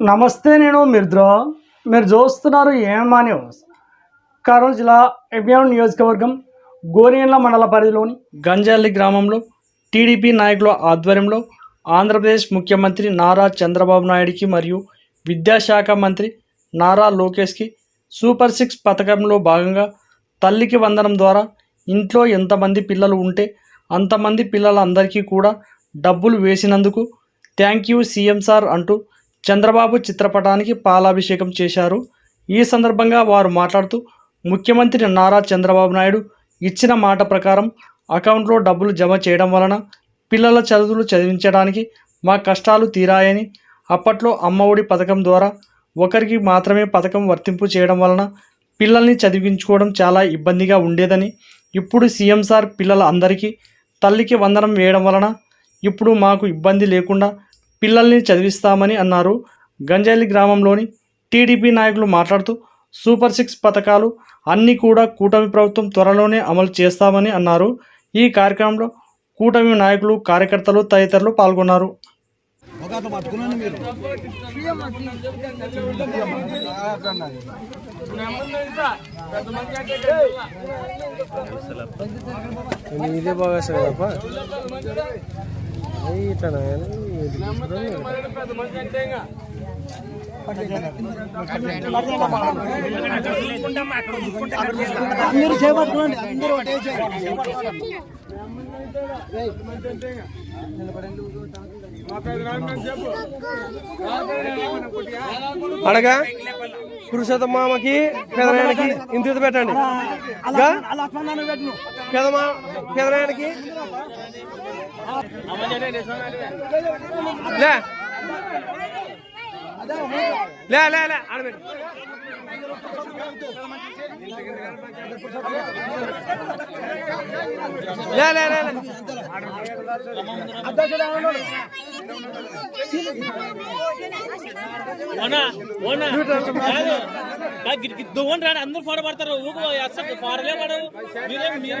నమస్తే నేను మిర్ద్రో. మీరు చూస్తున్నారు ఏమా న్యూస్. కర్నూలు జిల్లా ఎబియాన్ నియోజకవర్గం గోరియన్ల మండల పరిధిలోని గంజాలి గ్రామంలో టీడీపీ నాయకుల ఆధ్వర్యంలో ఆంధ్రప్రదేశ్ ముఖ్యమంత్రి నారా చంద్రబాబు నాయుడికి మరియు విద్యాశాఖ మంత్రి నారా లోకేష్కి సూపర్ సిక్స్ పథకంలో భాగంగా తల్లికి వందనం ద్వారా ఇంట్లో ఎంతమంది పిల్లలు ఉంటే అంతమంది పిల్లలందరికీ కూడా డబ్బులు వేసినందుకు థ్యాంక్ యూ సీఎం సార్ అంటూ చంద్రబాబు చిత్రపటానికి పాలాభిషేకం చేశారు. ఈ సందర్భంగా వారు మాట్లాడుతూ ముఖ్యమంత్రి నారా చంద్రబాబు నాయుడు ఇచ్చిన మాట ప్రకారం అకౌంట్లో డబ్బులు జమ చేయడం వలన పిల్లల చదువులు చదివించడానికి మా కష్టాలు తీరాయని అప్పట్లో అమ్మఒడి పథకం ద్వారా ఒకరికి మాత్రమే పథకం వర్తింపు చేయడం వలన పిల్లల్ని చదివించుకోవడం చాలా ఇబ్బందిగా ఉండేదని ఇప్పుడు సీఎం సార్ పిల్లల అందరికీ తల్లికి వందనం వేయడం వలన ఇప్పుడు మాకు ఇబ్బంది లేకుండా పిల్లల్ని చదివిస్తామని అన్నారు. గంజాయిలి గ్రామంలోని టీడీపీ నాయకులు మాట్లాడుతూ సూపర్ సిక్స్ పథకాలు అన్నీ కూడా కూటమి ప్రభుత్వం త్వరలోనే అమలు చేస్తామని అన్నారు. ఈ కార్యక్రమంలో కూటమి నాయకులు కార్యకర్తలు తదితరులు పాల్గొన్నారు. ఇదే బాగా అందరూ చేపట్టుకోండి అందరూ ఒకటే అడగా పురుషోత్తమ మామకి పెదనాయనకి ఇంత ఇంత పెట్టండి. పెదమా పెదనాయనకి? లే. లే లే లే ఆడబెట్టు లే లే లే లే. ఓనా? ఓనా? కాదు. దువ్వని రాడు అందరూ ఫోటో పడతారు. ఊకు అసలు మీరేం మీరు